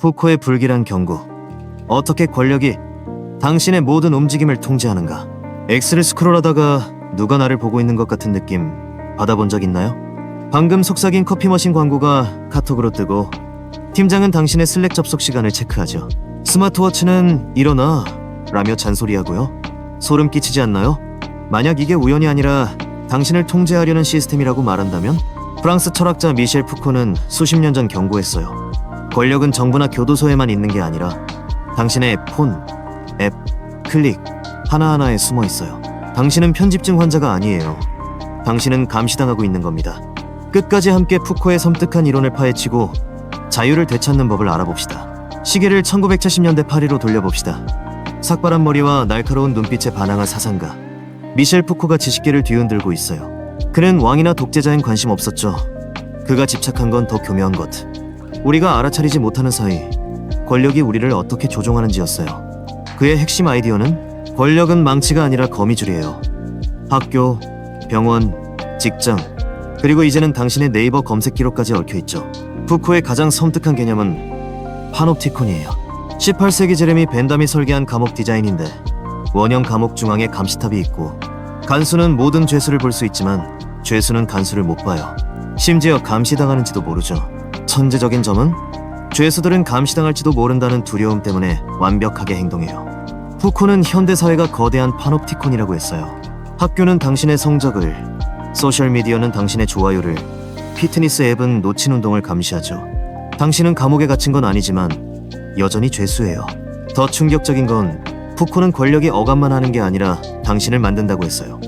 푸코의 불길한 경고. 어떻게 권력이 당신의 모든 움직임을 통제하는가? X를 스크롤하다가 누가 나를 보고 있는 것 같은 느낌 받아본 적 있나요? 방금 속삭인 커피 머신 광고가 카톡으로 뜨고 팀장은 당신의 슬랙 접속 시간을 체크하죠. 스마트워치는 일어나 라며 잔소리하고요. 소름 끼치지 않나요? 만약 이게 우연이 아니라 당신을 통제하려는 시스템이라고 말한다면 프랑스 철학자 미셸 푸코는 수십 년 전 경고했어요. 권력은 정부나 교도소에만 있는 게 아니라 당신의 폰, 앱, 클릭 하나하나에 숨어 있어요. 당신은 편집증 환자가 아니에요. 당신은 감시당하고 있는 겁니다. 끝까지 함께 푸코의 섬뜩한 이론을 파헤치고 자유를 되찾는 법을 알아봅시다. 시계를 1970년대 파리로 돌려봅시다. 삭발한 머리와 날카로운 눈빛에 반항한 사상가 미셸 푸코가 지식계를 뒤흔들고 있어요. 그는 왕이나 독재자엔 관심 없었죠. 그가 집착한 건 더 교묘한 것. 우리가 알아차리지 못하는 사이 권력이 우리를 어떻게 조종하는지였어요. 그의 핵심 아이디어는 권력은 망치가 아니라 거미줄이에요. 학교, 병원, 직장, 그리고 이제는 당신의 네이버 검색 기록까지 얽혀 있죠. 푸코의 가장 섬뜩한 개념은 파놉티콘이에요. 18세기 제레미 벤담이 설계한 감옥 디자인인데 원형 감옥 중앙에 감시탑이 있고 간수는 모든 죄수를 볼 수 있지만 죄수는 간수를 못 봐요. 심지어 감시당하는지도 모르죠. 천재적인 점은 죄수들은 감시당할지도 모른다는 두려움 때문에 완벽하게 행동해요. 푸코는 현대 사회가 거대한 파놉티콘이라고 했어요. 학교는 당신의 성적을, 소셜 미디어는 당신의 좋아요를, 피트니스 앱은 놓친 운동을 감시하죠. 당신은 감옥에 갇힌 건 아니지만 여전히 죄수예요. 더 충격적인 건 푸코는 권력이 억압만 하는 게 아니라 당신을 만든다고 했어요.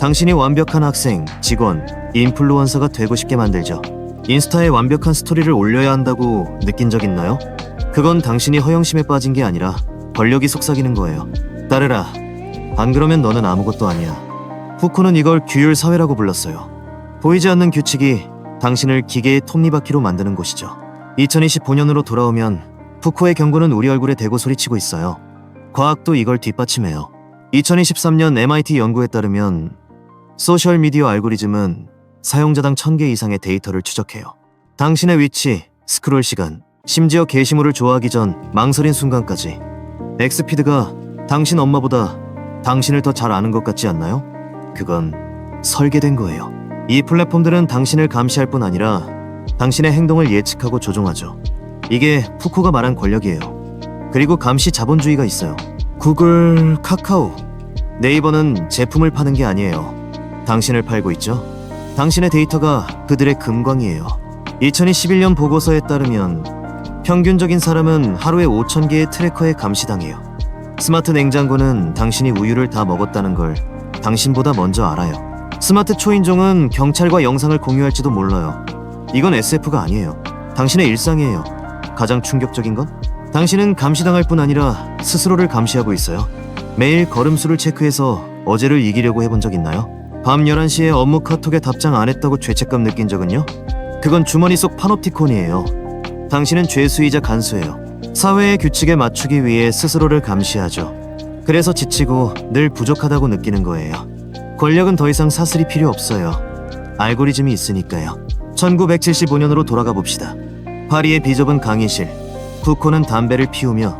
당신이 완벽한 학생, 직원, 인플루언서가 되고 싶게 만들죠. 인스타에 완벽한 스토리를 올려야 한다고 느낀 적 있나요? 그건 당신이 허영심에 빠진 게 아니라 권력이 속삭이는 거예요. 따르라. 안 그러면 너는 아무것도 아니야. 푸코는 이걸 규율 사회라고 불렀어요. 보이지 않는 규칙이 당신을 기계의 톱니바퀴로 만드는 곳이죠. 2025년으로 돌아오면 푸코의 경고는 우리 얼굴에 대고 소리치고 있어요. 과학도 이걸 뒷받침해요. 2023년 MIT 연구에 따르면 소셜 미디어 알고리즘은 사용자당 1000개 이상의 데이터를 추적해요. 당신의 위치, 스크롤 시간, 심지어 게시물을 좋아하기 전 망설인 순간까지 엑스피드가 당신 엄마보다 당신을 더 잘 아는 것 같지 않나요? 그건 설계된 거예요. 이 플랫폼들은 당신을 감시할 뿐 아니라 당신의 행동을 예측하고 조종하죠. 이게 푸코가 말한 권력이에요. 그리고 감시 자본주의가 있어요. 구글, 카카오, 네이버는 제품을 파는 게 아니에요. 당신을 팔고 있죠. 당신의 데이터가 그들의 금광이에요. 2021년 보고서에 따르면 평균적인 사람은 하루에 5천 개의 트래커에 감시당해요. 스마트 냉장고는 당신이 우유를 다 먹었다는 걸 당신보다 먼저 알아요. 스마트 초인종은 경찰과 영상을 공유할지도 몰라요. 이건 SF가 아니에요. 당신의 일상이에요. 가장 충격적인 건 당신은 감시당할 뿐 아니라 스스로를 감시하고 있어요. 매일 걸음수를 체크해서 어제를 이기려고 해본 적 있나요? 밤 11시에 업무 카톡에 답장 안 했다고 죄책감 느낀 적은요? 그건 주머니 속 파놉티콘이에요. 당신은 죄수이자 간수예요. 사회의 규칙에 맞추기 위해 스스로를 감시하죠. 그래서 지치고 늘 부족하다고 느끼는 거예요. 권력은 더 이상 사슬이 필요 없어요. 알고리즘이 있으니까요. 1975년으로 돌아가 봅시다. 파리의 비좁은 강의실. 푸코는 담배를 피우며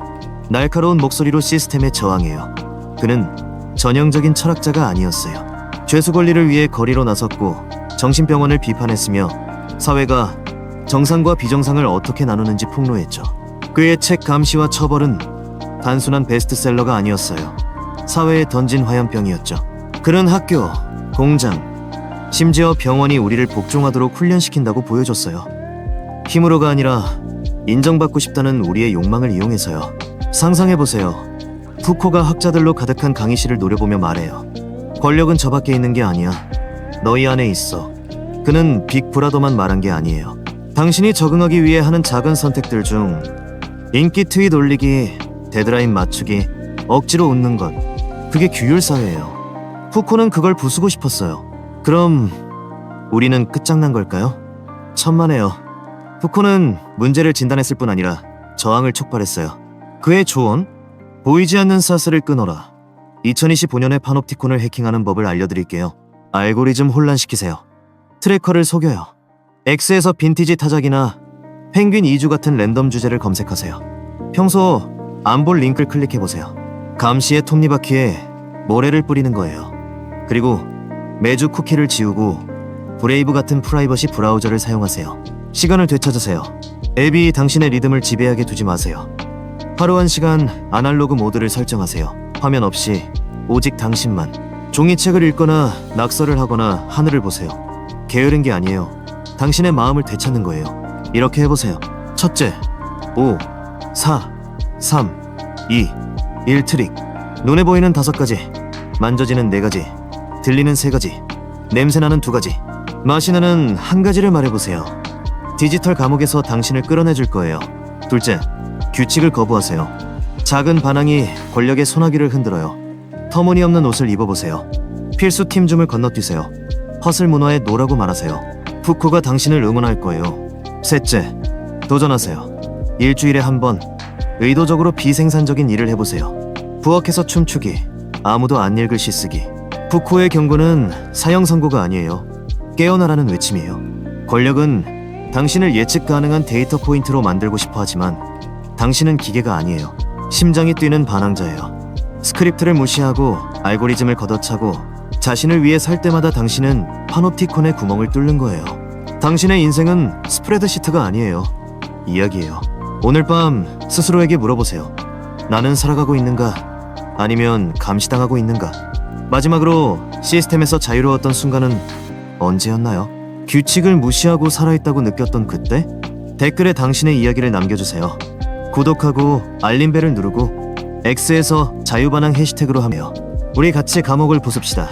날카로운 목소리로 시스템에 저항해요. 그는 전형적인 철학자가 아니었어요. 죄수 권리를 위해 거리로 나섰고 정신병원을 비판했으며 사회가 정상과 비정상을 어떻게 나누는지 폭로했죠. 그의 책 감시와 처벌은 단순한 베스트셀러가 아니었어요. 사회에 던진 화염병이었죠. 그는 학교, 공장, 심지어 병원이 우리를 복종하도록 훈련시킨다고 보여줬어요. 힘으로가 아니라 인정받고 싶다는 우리의 욕망을 이용해서요. 상상해보세요. 푸코가 학자들로 가득한 강의실을 노려보며 말해요. 권력은 저 밖에 있는 게 아니야. 너희 안에 있어. 그는 빅 브라더만 말한 게 아니에요. 당신이 적응하기 위해 하는 작은 선택들 중 인기 트윗 올리기, 데드라인 맞추기, 억지로 웃는 것. 그게 규율 사회예요. 푸코는 그걸 부수고 싶었어요. 그럼 우리는 끝장난 걸까요? 천만에요. 푸코는 문제를 진단했을 뿐 아니라 저항을 촉발했어요. 그의 조언? 보이지 않는 사슬을 끊어라. 2025년에 파놉티콘을 해킹하는 법을 알려드릴게요. 알고리즘 혼란시키세요. 트래커를 속여요. X에서 빈티지 타작이나 펭귄 2주 같은 랜덤 주제를 검색하세요. 평소 안 볼 링크를 클릭해 보세요. 감시의 톱니바퀴에 모래를 뿌리는 거예요. 그리고 매주 쿠키를 지우고 브레이브 같은 프라이버시 브라우저를 사용하세요. 시간을 되찾으세요. 앱이 당신의 리듬을 지배하게 두지 마세요. 하루 한 시간 아날로그 모드를 설정하세요. 화면 없이 오직 당신만. 종이책을 읽거나 낙서를 하거나 하늘을 보세요. 게으른 게 아니에요. 당신의 마음을 되찾는 거예요. 이렇게 해보세요. 첫째, 5, 4, 3, 2, 1 트릭. 눈에 보이는 다섯 가지, 만져지는 네 가지, 들리는 세 가지, 냄새나는 두 가지, 마시는 한 가지를 말해보세요. 디지털 감옥에서 당신을 끌어내줄 거예요. 둘째, 규칙을 거부하세요. 작은 반항이 권력의 소나기를 흔들어요. 터무니없는 옷을 입어보세요. 필수 팀줌을 건너뛰세요. 허슬 문화에 노라고 말하세요. 푸코가 당신을 응원할 거예요. 셋째, 도전하세요. 일주일에 한 번 의도적으로 비생산적인 일을 해보세요. 부엌에서 춤추기, 아무도 안 읽을 시 쓰기. 푸코의 경고는 사형 선고가 아니에요. 깨어나라는 외침이에요. 권력은 당신을 예측 가능한 데이터 포인트로 만들고 싶어 하지만 당신은 기계가 아니에요. 심장이 뛰는 반항자예요. 스크립트를 무시하고 알고리즘을 걷어차고 자신을 위해 살 때마다 당신은 파노티콘의 구멍을 뚫는 거예요. 당신의 인생은 스프레드시트가 아니에요. 이야기예요. 오늘 밤 스스로에게 물어보세요. 나는 살아가고 있는가? 아니면 감시당하고 있는가? 마지막으로 시스템에서 자유로웠던 순간은 언제였나요? 규칙을 무시하고 살아있다고 느꼈던 그때? 댓글에 당신의 이야기를 남겨주세요. 구독하고 알림벨을 누르고 X에서 자유반항 해시태그로 하며 우리 같이 감옥을 부숩시다.